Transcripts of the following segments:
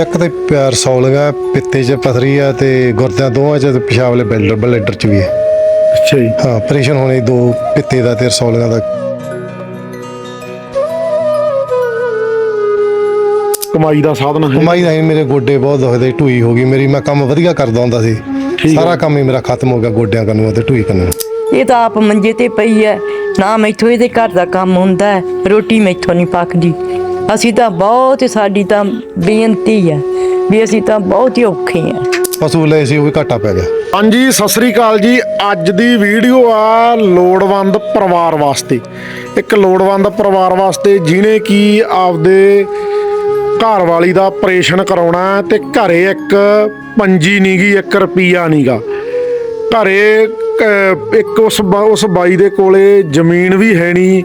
ਇੱਕ ਤੇ ਪਿਆਰ ਸੌਲੀਆਂ ਪਿੱਤੇ 'ਚ ਪਥਰੀ ਆ ਤੇ ਗੁਰਦਿਆਂ ਦੋਵਾਂ 'ਚ ਤੇ ਪਿਸ਼ਾਬ ਵਾਲੇ ਬੈਲਰ ਬਲੇਡਰ 'ਚ ਵੀ ਹੈ। ਅੱਛਾ ਜੀ। ਹਾਂ ਆਪਰੇਸ਼ਨ ਹੋਣੇ ਦੋ ਪਿੱਤੇ ਦਾ ਤੇ ਰਸੌਲੀਆਂ ਦਾ। ਕਮਾਈ ਦਾ ਸਾਧਨ ਹੈ। ਕਮਾਈ ਦਾ ਹੀ ਮੇਰੇ ਗੋਡੇ ਬਹੁਤ ਦੁਖਦੇ ਢੂਈ ਹੋ ਗਈ ਮੇਰੀ ਮੈਂ ਕੰਮ ਵਧੀਆ ਕਰਦਾ ਹੁੰਦਾ ਸੀ। ਹੈ। ਸਾਰਾ ਕੰਮ ਹੀ ਮੇਰਾ ਖਤਮ ਹੋ ਗਿਆ ਗੋਡਿਆਂ ਕੰਨੂ ਤੇ ਢੂਈ ਕੰਨੂ। ਇਹ ਤਾਂ ਆਪ ਮੰਜੇ ਤੇ ਪਈ ਐ ਨਾ ਮੈਥੋਂ ਇਹਦੇ ਘਰ ਦਾ ਕੰਮ ਹੁੰਦਾ ਹੈ, ਰੋਟੀ ਮੈਥੋਂ ਨਹੀਂ ਪੱਕਦੀ। ਅਸੀਂ ਤਾਂ ਬਹੁਤ ਸਾਡੀ ਤਾਂ ਬੇਨਤੀ ਹੈ ਵੀ ਅਸੀਂ ਤਾਂ ਬਹੁਤ ਹੀ ਔਖੇ ਆ। ਪਸ਼ੂ ਲਏ ਸੀ ਉਹ ਵੀ ਘਾਟਾ ਪੈ ਗਿਆ। ਹਾਂਜੀ ਸਤਿ ਸ੍ਰੀ ਅਕਾਲ ਜੀ। ਅੱਜ ਦੀ ਵੀਡੀਓ ਆ ਲੋੜਵੰਦ ਪਰਿਵਾਰ ਵਾਸਤੇ। ਇੱਕ ਲੋੜਵੰਦ ਪਰਿਵਾਰ ਵਾਸਤੇ ਜਿਹਨੇ ਕੀ ਆਪਦੇ ਘਰ ਵਾਲੀ ਦਾ ਆਪਰੇਸ਼ਨ ਕਰਾਉਣਾ ਤੇ ਘਰੇ ਇੱਕ ਪੰਜੀ ਨੀਗੀ 1 ਰੁਪਿਆ ਨੀਗਾ। ਘਰੇ ਇੱਕ ਉਸ ਬਾ- ਉਸ ਬਾਈ ਦੇ ਕੋਲੇ ਜ਼ਮੀਨ ਵੀ ਹੈ ਨਹੀਂ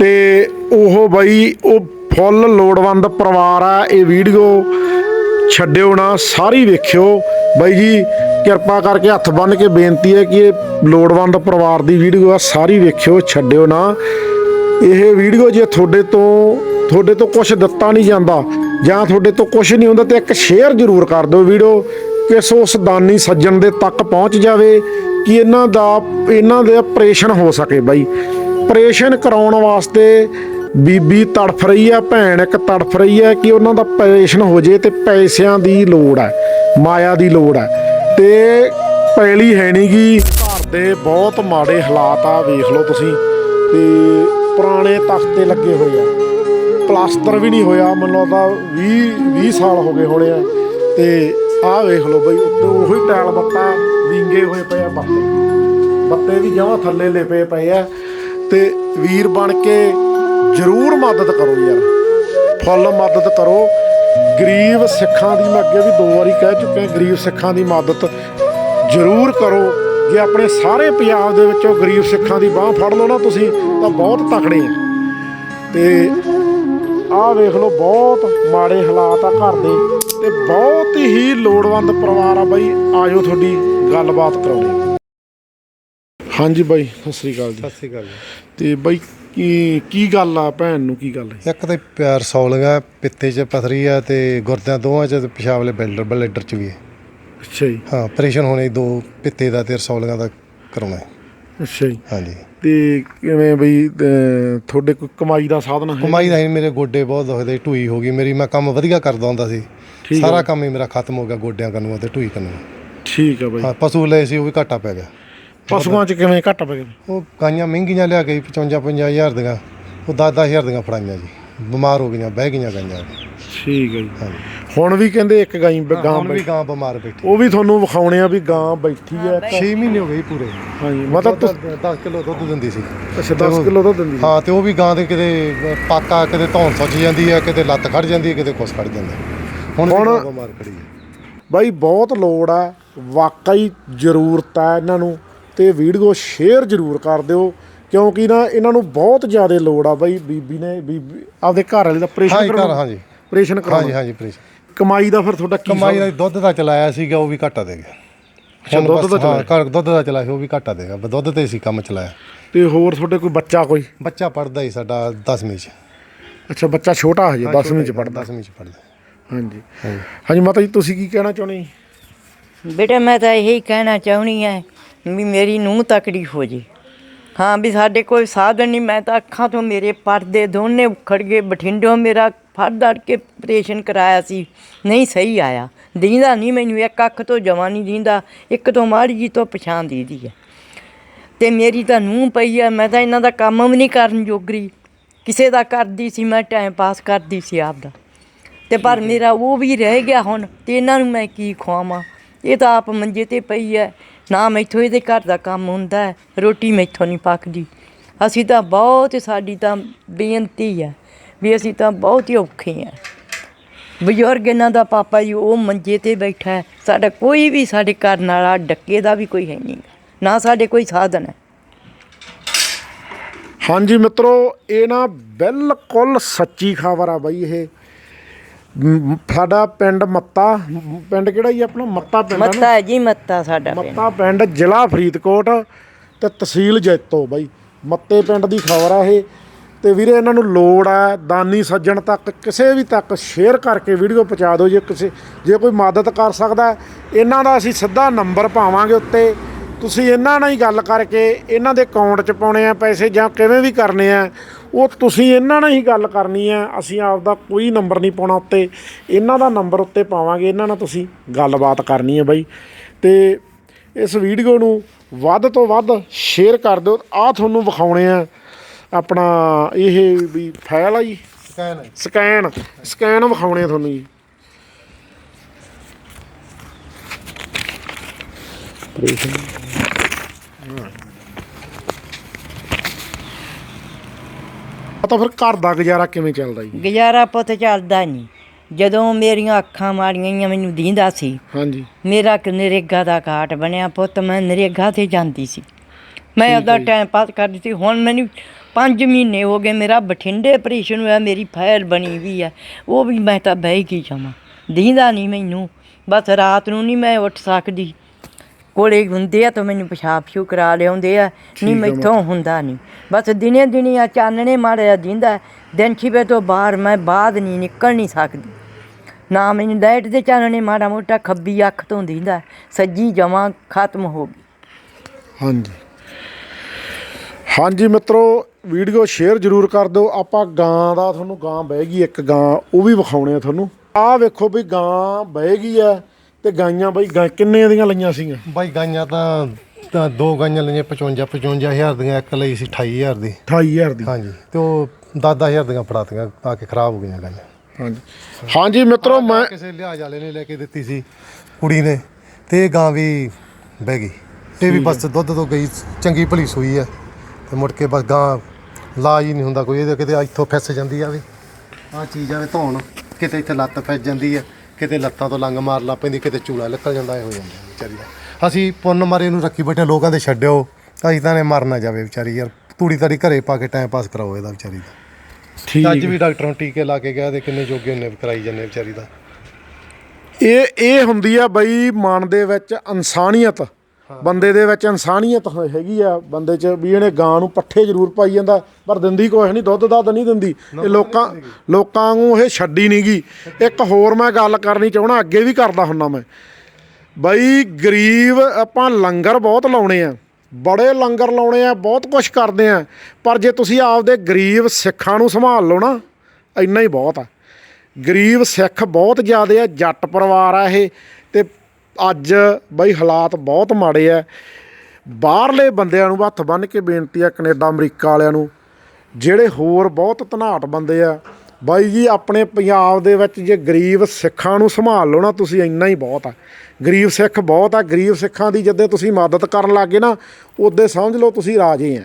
ਤੇ ਉਹ ਬਾਈ ਉਹ ਫੁੱਲ ਲੋੜਵੰਦ ਪਰਿਵਾਰ ਆ, ਇਹ ਵੀਡੀਓ ਛੱਡਿਓ ਨਾ, ਸਾਰੀ ਵੇਖਿਓ। ਬਾਈ ਜੀ, ਕਿਰਪਾ ਕਰਕੇ ਹੱਥ ਬੰਨ ਕੇ ਬੇਨਤੀ ਹੈ ਕਿ ਇਹ ਲੋੜਵੰਦ ਪਰਿਵਾਰ ਦੀ ਵੀਡੀਓ ਆ, ਸਾਰੀ ਵੇਖਿਓ, ਛੱਡਿਓ ਨਾ। ਇਹ ਵੀਡੀਓ ਜੇ ਤੁਹਾਡੇ ਤੋਂ ਤੁਹਾਡੇ ਤੋਂ ਕੁਝ ਦਿੱਤਾ ਨਹੀਂ ਜਾਂਦਾ ਜਾਂ ਤੁਹਾਡੇ ਤੋਂ ਕੁਝ ਨਹੀਂ ਹੁੰਦਾ, ਤੇ ਇੱਕ ਸ਼ੇਅਰ ਜ਼ਰੂਰ ਕਰ ਦਿਓ ਵੀਡੀਓ ਕਿਸ ਉਸ ਦਾਨੀ ਸੱਜਣ ਦੇ ਤੱਕ ਪਹੁੰਚ ਜਾਵੇ, ਕਿ ਇਹਨਾਂ ਦਾ, ਇਹਨਾਂ ਦੇ ਆਪਰੇਸ਼ਨ ਹੋ ਸਕੇ ਬਾਈ। ਆਪਰੇਸ਼ਨ ਕਰਾਉਣ ਵਾਸਤੇ ਬੀਬੀ ਤੜਫ ਰਹੀ ਆ, ਭੈਣ ਇੱਕ ਤੜਫ ਰਹੀ ਹੈ ਕਿ ਉਹਨਾਂ ਦਾ ਆਪਰੇਸ਼ਨ ਹੋ ਜੇ ਤੇ ਪੈਸਿਆਂ ਦੀ ਲੋੜ ਹੈ ਮਾਇਆ ਦੀ ਲੋੜ ਹੈ ਤੇ ਪੈਲੀ ਹੈ ਨਹੀਂਗੀ ਘਰ ਦੇ ਬਹੁਤ ਮਾੜੇ ਹਾਲਾਤ ਆ, ਵੇਖ ਲਓ ਤੁਸੀਂ। ਤੇ ਪੁਰਾਣੇ ਤਖਤੇ ਲੱਗੇ ਹੋਏ ਆ। ਪਲਾਸਟਰ ਵੀ ਨਹੀਂ ਹੋਇਆ, ਮੈਨੂੰ ਲੱਗਦਾ 20 20 ਸਾਲ ਹੋ ਗਏ ਹੋਣੇ ਆ। ਤੇ ਆਹ ਵੇਖ ਲਓ ਬਈ, ਉੱਤੇ ਉਹੀ ਟਾਇਲ ਬੱਤਾ ਵਿੰਗੇ ਹੋਏ ਪਏ ਆ, ਬੱਤੇ। ਬੱਤੇ ਵੀ ਜਮਾਂ ਥੱਲੇ ਲਿਪੇ ਪਏ ਆ। ਤੇ ਵੀਰ ਬਣ ਕੇ ਜ਼ਰੂਰ ਮਦਦ ਕਰੋ ਯਾਰ। ਫੁੱਲ ਮਦਦ ਕਰੋ। ਗਰੀਬ ਸਿੱਖਾਂ ਦੀ ਮੈਂ ਅੱਗੇ ਵੀ ਦੋ ਵਾਰੀ ਕਹਿ ਚੁੱਕਿਆ ਗਰੀਬ ਸਿੱਖਾਂ ਦੀ ਮਦਦ ਜ਼ਰੂਰ ਕਰੋ। ਜੇ ਆਪਣੇ ਸਾਰੇ ਪੰਜਾਬ ਦੇ ਵਿੱਚੋਂ ਗਰੀਬ ਸਿੱਖਾਂ ਦੀ ਬਾਹ ਫੜ ਲਓ ਨਾ ਤੁਸੀਂ ਤਾਂ ਬਹੁਤ ਤਕੜੇ ਆ। ਤੇ ਆਹ ਵੇਖ ਲਓ ਬਹੁਤ ਮਾੜੇ ਹਾਲਾਤ ਆ ਘਰ ਦੇ। ਤੇ ਬਹੁਤ ਹੀ ਲੋੜਵੰਦ ਪਰਿਵਾਰ ਆ ਬਾਈ ਆਜੋ ਤੁਹਾਡੀ ਗੱਲਬਾਤ ਕਰਾਉਣੀ ਹਾਂਜੀ ਬਾਈ ਸਤਿ ਸ੍ਰੀ ਅਕਾਲ ਜੀ। ਸਤਿ ਸ਼੍ਰੀ ਅਕਾਲ ਤੇ ਬਾਈ ਕੀ ਕੀ ਗੱਲ ਆ ਭੈਣ ਨੂੰ ਕੀ ਗੱਲ ਹੈ? ਇੱਕ ਤੇ ਪਿਆਰ ਸੌਲੀਆਂ ਪਿੱਤੇ 'ਚ ਪਥਰੀ ਆ ਤੇ ਗੁਰਦਿਆਂ ਦੋਵਾਂ 'ਚ ਤੇ ਪਿਸ਼ਾਬ ਵਾਲੇ ਬੈਲਰ ਬਲੇਡਰ 'ਚ ਵੀ ਹੈ। ਅੱਛਾ ਜੀ। ਹਾਂ ਆਪਰੇਸ਼ਨ ਹੋਣੇ ਦੋ ਪਿੱਤੇ ਦਾ ਤੇ ਰਸੌਲੀਆਂ ਦਾ ਕਰਾਉਣਾ ਹੈ। ਅੱਛਾ ਜੀ। ਹਾਂਜੀ। ਤੇ ਕਿਵੇਂ ਬਈ ਅਹ, ਤੁਹਾਡੇ ਕੋਈ ਕਮਾਈ ਦਾ ਸਾਧਨ ਹੈ? ਕਮਾਈ ਦਾ ਹੀ ਮੇਰੇ ਗੋਡੇ ਬਹੁਤ ਦੁਖਦੇ ਢੂਈ ਹੋ ਗਈ। ਮੇਰੀ ਮੈਂ ਕੰਮ ਵਧੀਆ ਕਰਦਾ ਹੁੰਦਾ ਸੀ। ਠੀਕ ਹੈ। ਸਾਰਾ ਕੰਮ ਹੀ ਮੇਰਾ ਖਤਮ ਹੋ ਗਿਆ ਗੋਡਿਆਂ ਕੰਨੂ ਤੇ ਢੂਈ ਕੰਨੂ। ਠੀਕ ਆ ਬਾਈ। ਹਾਂ ਪਸ਼ੂ ਲਏ ਸੀ ਉਹ ਵੀ ਘਾਟਾ ਪੈ ਗਿਆ। ਪਸ਼ੂਆਂ 'ਚ ਕਿਵੇਂ ਘੱਟ ਪੈ ਗਿਆ ਉਹ ਗਾਈਆਂ ਮਹਿੰਗੀਆਂ ਲਿਆ ਕੇ 55 50000 ਦੀਆਂ ਉਹ 10 ਹਜ਼ਾਰ ਦੀਆਂ ਫੜਾਈਆਂ ਜੀ। ਬਿਮਾਰ ਹੋ ਗਈਆਂ ਬਹਿ ਗਈਆਂ ਗਾਈਆਂ। ਠੀਕ ਹੈ ਜੀ। ਹੁਣ ਵੀ ਕਹਿੰਦੇ ਇੱਕ ਗਾਈ ਗਾਂ ਹੁਣ ਵੀ ਗਾਂ ਬਿਮਾਰ ਬੈਠੀ। ਉਹ ਵੀ ਤੁਹਾਨੂੰ ਵਿਖਾਉਣੇ ਆ ਵੀ ਗਾਂ ਬੈਠੀ ਹੈ 6 ਮਹੀਨੇ ਹੋ ਗਏ ਪੂਰੇ। ਹਾਂਜੀ ਮਤਲਬ ਤੁਸੀਂ 10 ਕਿਲੋ ਦੁੱਧ ਦਿੰਦੀ ਸੀ। ਅੱਛਾ 10 ਕਿਲੋ ਦੁੱਧ ਦਿੰਦੀ ਹਾਂ ਤੇ ਉਹ ਵੀ ਗਾਂ ਦੇ ਕਿਤੇ ਪਾਕਾ ਕਿਤੇ ਧੌਣ ਸੁੱਜ ਜਾਂਦੀ ਹੈ ਕਿਤੇ ਲੱਤ ਖੜ ਜਾਂਦੀ ਹੈ ਕਿਤੇ ਕੁਛ ਖੜ ਜਾਂਦਾ ਹੁਣ ਹੁਣ- ਵੀ ਗਾਂ ਬਿਮਾਰ ਖੜੀ ਹੈ। ਬਾਈ ਬਹੁਤ ਲੋੜ ਆ। ਵਾਕਈ ਜ਼ਰੂਰਤ ਆ ਇਹਨਾਂ ਨੂੰ। ਤੇ ਵੀਡੀਓ ਸ਼ੇਅਰ ਜ਼ਰੂਰ ਕਰ ਦਿਓ ਕਿਉਂਕਿ ਨਾ ਇਹਨਾਂ ਨੂੰ ਬਹੁਤ ਜ਼ਿਆਦਾ ਲੋੜ ਆ ਬਾਈ ਬੀਬੀ ਨੇ ਬੀਬੀ ਆਪਦੇ ਘਰ ਵਾਲੇ ਦਾ ਆਪਰੇਸ਼ਨ ਹਾਂਜੀ ਘਰ ਹਾਂਜੀ। ਆਪਰੇਸ਼ਨ ਹਾਂਜੀ ਕਰਾਉਣਾ। ਹਾਂਜੀ ਪ੍ਰੀਸ਼ ਕਮਾਈ ਦਾ ਫਿਰ ਤੁਹਾਡਾ ਕੀ ਕਮਾਈ? ਦਾ ਦੁੱਧ ਦਾ ਚਲਾਇਆ ਸੀਗਾ ਉਹ ਵੀ ਘਾਟਾ ਦੇ ਗਿਆ ਅੱਛਾ, ਦੁੱਧ ਦਾ ਹਾਂ, ਚਲਾਇਆ। ਘਰ ਦੁੱਧ ਦਾ ਚਲਾਇਆ ਸੀ, ਉਹ ਵੀ ਘਾਟਾ ਦੇਗਾ ਦੁੱਧ ਤੇ ਸੀ ਕੰਮ ਚਲਾਇਆ। ਤੇ ਹੋਰ ਤੁਹਾਡੇ ਕੋਈ ਬੱਚਾ ਕੋਈ? ਬੱਚਾ ਪੜਦਾ ਹੀ ਸਾਡਾ 10ਵੀਂ ਚ। ਅੱਛਾ ਬੱਚਾ ਛੋਟਾ ਹਜੇ 10ਵੀਂ ਚ ਪੜਦਾ 10ਵੀਂ ਚ ਪੜਦਾ ਹਾਂਜੀ। ਹਾਂਜੀ। ਮਾਤਾ ਜੀ ਤੁਸੀਂ ਕੀ ਕਹਿਣਾ ਚਾਹੁੰਦੇ? ਜੀ ਬੇਟਾ ਮੈਂ ਤਾਂ ਇਹੀ ਕਹਿਣਾ ਚਾਹੁੰਦੀ ਐ ਵੀ ਮੇਰੀ ਨੂੰਹ ਤਕੜੀ ਹੋ ਜੇ। ਹਾਂ ਵੀ ਸਾਡੇ ਕੋਈ ਸਾਧਨ ਨਹੀਂ ਮੈਂ ਤਾਂ ਅੱਖਾਂ ਤੋਂ ਮੇਰੇ ਪਰਦੇ ਦੋਨੇ ਉਖੜ ਗਏ ਬਠਿੰਡੋਂ ਮੇਰਾ ਫੜ ਦੜ ਕੇ ਆਪਰੇਸ਼ਨ ਕਰਾਇਆ ਸੀ। ਨਹੀਂ ਸਹੀ ਆਇਆ। ਦੀਂਦਾ ਨਹੀਂ ਮੈਨੂੰ ਇੱਕ ਅੱਖ ਤੋਂ ਜਮਾ ਨਹੀਂ ਦੀਂਦਾ ਇੱਕ ਤੋਂ ਮਾੜੀ ਜੀ ਤੋਂ ਪਛਾਣ ਦੀਦੀ ਹੈ ਤੇ ਮੇਰੀ ਤਾਂ ਨੂੰਹ ਪਈ ਆ ਮੈਂ ਤਾਂ ਇਹਨਾਂ ਦਾ ਕੰਮ ਵੀ ਨਹੀਂ ਕਰਨ ਜੋਗਰੀ। ਕਿਸੇ ਦਾ ਕਰਦੀ ਸੀ ਮੈਂ ਟਾਈਮ ਪਾਸ ਕਰਦੀ ਸੀ ਆਪਦਾ। ਤੇ ਪਰ ਮੇਰਾ ਉਹ ਵੀ ਰਹਿ ਗਿਆ ਹੁਣ ਤੇ ਇਹਨਾਂ ਨੂੰ ਮੈਂ ਕੀ ਖਵਾਵਾਂ? ਇਹ ਤਾਂ ਆਪ ਮੰਜੇ ਤੇ ਪਈ ਐ ਨਾ ਮੈਥੋਂ ਇਹਦੇ ਘਰ ਦਾ ਕੰਮ ਹੁੰਦਾ ਹੈ, ਰੋਟੀ ਮੈਥੋਂ ਨਹੀਂ ਪੱਕਦੀ। ਅਸੀਂ ਤਾਂ ਬਹੁਤ ਸਾਡੀ ਤਾਂ ਬੇਨਤੀ ਹੈ ਵੀ ਅਸੀਂ ਤਾਂ ਬਹੁਤ ਹੀ ਔਖੇ ਹਾਂ। ਬਜ਼ੁਰਗ ਇਹਨਾਂ ਦਾ ਪਾਪਾ ਜੀ ਉਹ ਮੰਜੇ ਤੇ ਬੈਠਾ ਹੈ। ਸਾਡਾ ਕੋਈ ਵੀ ਸਾਡੇ ਘਰ ਨਾਲ ਡੱਕੇ ਦਾ ਵੀ ਕੋਈ ਹੈ ਨਹੀਂ। ਨਾ ਸਾਡੇ ਕੋਈ ਸਾਧਨ ਹੈ। ਹਾਂਜੀ ਮਿੱਤਰੋ ਇਹ ਨਾ ਬਿਲਕੁਲ ਸੱਚੀ ਖਬਰ ਆ ਬਈ ਇਹ। ਮ- ਸਾਡਾ ਪਿੰਡ ਮੱਤਾ ਮ- ਪਿੰਡ ਕਿਹੜਾ ਜੀ ਆਪਣਾ? ਮੱਤਾ ਪਿੰਡ ਆ ਨਾ। ਮੱਤਾ ਹੈ ਜੀ ਮੱਤਾ ਸਾਡਾ ਪਿੰਡ। ਮੱਤਾ ਪਿੰਡ ਜ਼ਿਲ੍ਹਾ ਫਰੀਦਕੋਟ ਤੇ ਤਹਿਸੀਲ ਜੈਤੋ ਬਾਈ। ਮੱਤੇ ਪਿੰਡ ਦੀ ਖਬਰ ਆ ਇਹ। ਤੇ ਵੀਰੇ ਇਹਨਾਂ ਨੂੰ ਲੋੜ ਆ ਦਾਨੀ ਸੱਜਣ ਤੱਕ ਕਿਸੇ ਵੀ ਤੱਕ ਸ਼ੇਅਰ ਕਰਕੇ ਵੀਡੀਓ ਪਹੁੰਚਾ ਦਿਓ। ਜੇ ਕਿਸੇ ਜੇ ਕੋਈ ਮਦਦ ਕਰ ਸਕਦਾ ਹੈ, ਇਹਨਾਂ ਦਾ ਅਸੀਂ ਸਿੱਧਾ ਨੰਬਰ ਪਾਵਾਂਗੇ ਉੱਤੇ। ਤੁਸੀਂ ਇਹਨਾਂ ਨਾਲ ਹੀ ਗੱਲ ਕਰਕੇ ਇਹਨਾਂ ਦੇ ਅਕਾਊਂਟ 'ਚ ਪਾਉਣੇ ਆ ਪੈਸੇ ਜਾਂ ਕਿਵੇਂ ਵੀ ਕਰਨੇ ਆ ਉਹ ਤੁਸੀਂ ਇਹਨਾਂ ਨਾਲ ਹੀ ਗੱਲ ਕਰਨੀ ਆ। ਅਸੀਂ ਆਪਦਾ ਕੋਈ ਨੰਬਰ ਨਹੀਂ ਪਾਉਣਾ ਉੱਤੇ। ਇਹਨਾਂ ਦਾ ਨੰਬਰ ਉੱਤੇ ਪਾਵਾਂਗੇ ਇਹਨਾਂ ਨਾਲ ਤੁਸੀਂ ਗੱਲਬਾਤ ਕਰਨੀ ਹੈ ਬਾਈ। ਤੇ ਇਸ ਵੀਡੀਓ ਨੂੰ ਵੱਧ ਤੋਂ ਵੱਧ ਸ਼ੇਅਰ ਕਰ ਦਿਓ। ਆ ਤੁਹਾਨੂੰ ਵਿਖਾਉਣੇ ਆ ਆਪਣਾ ਇਹ ਵੀ ਫਾਈਲ ਆ ਜੀ। ਸਕੈਨ ਸਕੈਨ ਸਕੈਨ ਵਿਖਾਉਣੇ ਆ ਤੁਹਾਨੂੰ ਜੀ। ਆ ਤਾਂ ਫਿਰ ਘਰ ਦਾ ਗੁਜ਼ਾਰਾ ਕਿਵੇਂ ਚੱਲਦਾ ਜੀ? ਗੁਜ਼ਾਰਾ ਪੁੱਤ ਚੱਲਦਾ ਨਹੀਂ। ਜਦੋਂ ਮੇਰੀਆਂ ਅੱਖਾਂ ਮਾਰੀਆਂ ਹੋਈਆਂ ਮੈਨੂੰ ਦੀਂਦਾ ਸੀ ਹਾਂਜੀ। ਮੇਰਾ ਇੱਕ ਨਰੇਗਾ ਦਾ ਕਾਟ ਬਣਿਆ ਪੁੱਤ ਮੈਂ ਨਰੇਗਾ ਤੇ ਜਾਂਦੀ ਸੀ। ਮੈਂ ਉਹਦਾ ਟਾਈਮ ਪਾਸ ਕਰਦੀ ਸੀ। ਹੁਣ ਮੈਨੂੰ 5 ਮਹੀਨੇ ਹੋ ਗਏ ਮੇਰਾ ਬਠਿੰਡੇ ਆਪਰੇਸ਼ਨ ਹੋਇਆ ਮੇਰੀ ਫਾਈਲ ਬਣੀ ਵੀ ਹੈ ਉਹ ਵੀ ਮੈਂ ਤਾਂ ਬਹਿ ਕੀ ਜਾਵਾਂ। ਦੀਂਦਾ ਨਹੀਂ ਮੈਨੂੰ। ਬਸ ਰਾਤ ਨੂੰ ਨਹੀਂ ਮੈਂ ਉੱਠ ਸਕਦੀ। ਕੋਲੇ ਹੁੰਦੇ ਆ ਤਾਂ ਮੈਨੂੰ ਪਿਸ਼ਾਬ ਸ਼ੂ ਕਰਾ ਲਿਆਉਂਦੇ ਆ। ਨਹੀਂ ਮੈਥੋਂ ਹੁੰਦਾ ਨਹੀਂ ਬਸ ਦਿਨੇ ਦਿਨੇ ਆ ਚਾਨਣੇ ਮਾਰਿਆ ਦਿੰਦਾ। ਦਿਨ ਛਿਵੇ ਤੋਂ ਬਾਹਰ ਮੈਂ ਬਾਹਰ ਨਹੀਂ ਨਿਕਲ ਨਹੀਂ ਸਕਦੀ। ਨਾ ਮੈਨੂੰ ਲਾਈਟ ਦੇ ਚਾਨਣੇ ਮਾੜਾ ਮੋਟਾ ਖੱਬੀ ਅੱਖ ਤੋਂ ਦਿੰਦਾ। ਸੱਜੀ ਜਮਾਂ ਖਤਮ ਹੋ ਗਈ। ਹਾਂਜੀ। ਹਾਂਜੀ ਮਿੱਤਰੋ ਵੀਡੀਓ ਸ਼ੇਅਰ ਜ਼ਰੂਰ ਕਰ ਦਿਓ। ਆਪਾਂ ਗਾਂ ਦਾ ਤੁਹਾਨੂੰ ਗਾਂ ਬਹਿ ਗਈ ਇੱਕ ਗਾਂ ਉਹ ਵੀ ਵਿਖਾਉਣੇ ਆ ਤੁਹਾਨੂੰ। ਆਹ ਵੇਖੋ ਵੀ ਗਾਂ ਬਹਿ ਗਈ ਆ ਤੇ ਗਾਈਆਂ ਬਈ ਗਾਂ ਕਿੰਨੇ ਦੀਆਂ ਲਈਆਂ ਸੀਗੀਆਂ? ਬਾਈ ਗਾਈਆਂ ਤਾਂ ਤਾਂ ਦੋ ਗਾਈਆਂ ਲਈਆਂ 55 55000 ਦੀਆਂ ਇੱਕ ਲਈ ਸੀ 28000 ਦੀ। 28000 ਦੀ। ਹਾਂਜੀ ਤੇ ਉਹ 10000 ਦੀਆਂ ਫੜਾਤੀਆਂ ਆ ਕੇ ਖਰਾਬ ਹੋ ਗਈਆਂ ਗਾਈਆਂ। ਹਾਂਜੀ। ਹਾਂਜੀ ਮਿੱਤਰੋ ਮੈਂ ਕਿਸੇ ਲਿਹਾਜ਼ ਵਾਲੇ ਨੇ ਲੈ ਕੇ ਦਿੱਤੀ ਸੀ ਕੁੜੀ ਨੇ ਤੇ ਇਹ ਗਾਂ ਵੀ ਬਹਿ ਗਈ। ਇਹ ਵੀ ਬਸ ਦੁੱਧ ਤੋਂ ਗਈ ਚੰਗੀ ਭਲੀ ਸੂਈ ਹੈ ਤੇ ਮੁੜ ਕੇ ਬਸ ਗਾਂ ਲਾ ਹੀ ਨਹੀਂ ਹੁੰਦਾ ਕੋਈ ਇਹਦੇ ਕਿਤੇ ਇੱਥੋਂ ਫਿਸ ਜਾਂਦੀ ਆ ਵੀ। ਆ ਚੀਜ਼ ਆਵੇ ਧੌਣ ਕਿਤੇ ਇੱਥੇ ਲੱਤ ਫਿਸ ਜਾਂਦੀ ਹੈ ਕਿਤੇ ਲੱਤਾਂ ਤੋਂ ਲੰਗ ਮਾਰ ਲਾ ਪੈਂਦੀ ਕਿਤੇ ਚੂਲਾ ਨਿਕਲ ਜਾਂਦਾ ਇਹ ਹੋ ਜਾਂਦਾ ਵਿਚਾਰੀ ਦਾ। ਅਸੀਂ ਪੁੰਨ ਮਾਰੇ ਨੂੰ ਰੱਖੀ ਬੈਠੇ ਲੋਕਾਂ ਦੇ ਛੱਡਿਓ ਅਸੀਂ ਤਾਂ ਨੇ ਮਰ ਨਾ ਜਾਵੇ ਵਿਚਾਰੀ ਯਾਰ। ਤੂੜੀ ਤਾੜੀ ਘਰੇ ਪਾ ਕੇ ਟਾਈਮ ਪਾਸ ਕਰਾਓ ਇਹਦਾ ਵਿਚਾਰੀ ਦਾ। ਠੀਕ ਅੱਜ ਵੀ ਡਾਕਟਰ ਨੂੰ ਟੀਕੇ ਲਾ ਕੇ ਗਿਆ ਤੇ ਕਿੰਨੇ ਜੋਗੇ ਨੇ ਕਰਾਈ ਜਾਂਦੇ ਵਿਚਾਰੀ ਦਾ। ਇਹ ਇਹ ਹੁੰਦੀ ਆ ਬਈ ਮਨ ਦੇ ਵਿੱਚ ਇਨਸਾਨੀਅਤ। ਬੰਦੇ ਦੇ ਵਿੱਚ ਇਨਸਾਨੀਅਤ ਹੈਗੀ ਆ ਬੰਦੇ 'ਚ ਵੀ ਇਹਨੇ ਗਾਂ ਨੂੰ ਪੱਠੇ ਜ਼ਰੂਰ ਪਾਈ ਜਾਂਦਾ ਪਰ ਦਿੰਦੀ ਕੁਛ ਨਹੀਂ ਦੁੱਧ ਦੱਧ ਨਹੀਂ ਦਿੰਦੀ। ਇਹ ਲੋਕਾਂ ਲੋਕਾਂ ਨੂੰ ਇਹ ਛੱਡੀ ਨਹੀਂਗੀ ਇੱਕ ਹੋਰ ਮੈਂ ਗੱਲ ਕਰਨੀ ਚਾਹਣਾ ਅੱਗੇ ਵੀ ਕਰਦਾ ਹੁੰਨਾ ਮੈਂ। ਬਈ ਗਰੀਬ ਆਪਾਂ ਲੰਗਰ ਬਹੁਤ ਲਾਉਣੇ ਆ ਬੜੇ ਲੰਗਰ ਲਾਉਣੇ ਆ ਬਹੁਤ ਕੁਝ ਕਰਦੇ ਆ ਪਰ ਜੇ ਤੁਸੀਂ ਆਪਦੇ ਗਰੀਬ ਸਿੱਖਾਂ ਨੂੰ ਸੰਭਾਲ ਲਓ ਨਾ ਇੰਨਾ ਹੀ ਬਹੁਤ ਆ। ਗਰੀਬ ਸਿੱਖ ਬਹੁਤ ਜ਼ਿਆਦੇ ਆ ਜੱਟ ਪਰਿਵਾਰ ਆ ਇਹ ਤੇ ਅੱਜ ਬਈ ਹਾਲਾਤ ਬਹੁਤ ਮਾੜੇ ਆ ਬਾਹਰਲੇ ਬੰਦਿਆਂ ਨੂੰ ਹੱਥ ਬੰਨ੍ਹ ਕੇ ਬੇਨਤੀ ਆ ਕੈਨੇਡਾ, ਅਮਰੀਕਾ ਵਾਲਿਆਂ ਨੂੰ, ਜਿਹੜੇ ਹੋਰ ਬਹੁਤ ਧਨਾਟ ਬੰਦੇ ਆ ਬਾਈ ਜੀ, ਆਪਣੇ ਪੰਜਾਬ ਦੇ ਵਿੱਚ ਜੇ ਗਰੀਬ ਸਿੱਖਾਂ ਨੂੰ ਸੰਭਾਲ ਲਓ ਨਾ, ਤੁਸੀਂ ਇੰਨਾ ਹੀ ਬਹੁਤ ਆ। ਗਰੀਬ ਸਿੱਖ ਬਹੁਤ ਆ, ਗਰੀਬ ਸਿੱਖਾਂ ਦੀ ਜਦੋਂ ਤੁਸੀਂ ਮਦਦ ਕਰਨ ਲੱਗੇ ਨਾ ਉਦੋਂ ਸਮਝ ਲਓ ਤੁਸੀਂ ਰਾਜੇ ਆ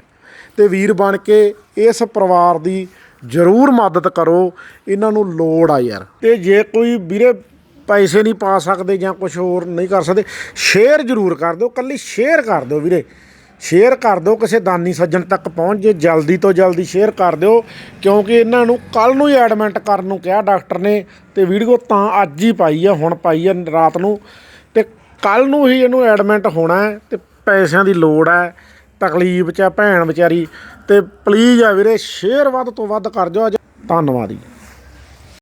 ਤੇ ਵੀਰ ਬਣ ਕੇ ਇਸ ਪਰਿਵਾਰ ਦੀ ਜ਼ਰੂਰ ਮਦਦ ਕਰੋ, ਇਹਨਾਂ ਨੂੰ ਲੋੜ ਆ ਯਾਰ। ਤੇ ਜੇ ਕੋਈ ਵੀਰੇ ਪੈਸੇ ਨਹੀਂ ਪਾ ਸਕਦੇ ਜਾਂ ਕੁਝ ਹੋਰ ਨਹੀਂ ਕਰ ਸਕਦੇ ਸ਼ੇਅਰ ਜ਼ਰੂਰ ਕਰ ਦਿਓ ਕੱਲੀ ਸ਼ੇਅਰ ਕਰ ਦਿਓ ਵੀਰੇ। ਸ਼ੇਅਰ ਕਰ ਦਿਓ, ਕਿਸੇ ਦਾਨੀ ਸੱਜਣ ਤੱਕ ਪਹੁੰਚ ਜੇ, ਜਲਦੀ ਤੋਂ ਜਲਦੀ ਸ਼ੇਅਰ ਕਰ ਦਿਓ, ਕਿਉਂਕਿ ਇਹਨਾਂ ਨੂੰ ਕੱਲ ਨੂੰ ਹੀ ਐਡਮਿਟ ਕਰਨ ਨੂੰ ਕਿਹਾ ਡਾਕਟਰ ਨੇ, ਤੇ ਵੀਡੀਓ ਤਾਂ ਅੱਜ ਹੀ ਪਾਈ ਆ, ਹੁਣ ਪਾਈ ਆ ਰਾਤ ਨੂੰ, ਤੇ ਕੱਲ ਨੂੰ ਹੀ ਇਹਨੂੰ ਐਡਮਿਟ ਹੋਣਾ ਹੈ, ਤੇ ਪੈਸਿਆਂ ਦੀ ਲੋੜ ਹੈ, ਤਕਲੀਫ ਚ ਆ ਭੈਣ ਵਿਚਾਰੀ, ਤੇ ਪਲੀਜ਼ ਆ ਵੀਰੇ ਸ਼ੇਅਰ ਵੱਧ ਤੋਂ ਵੱਧ ਕਰ ਦਿਓ, ਅੱਜ ਧੰਨਵਾਦ ਜੀ।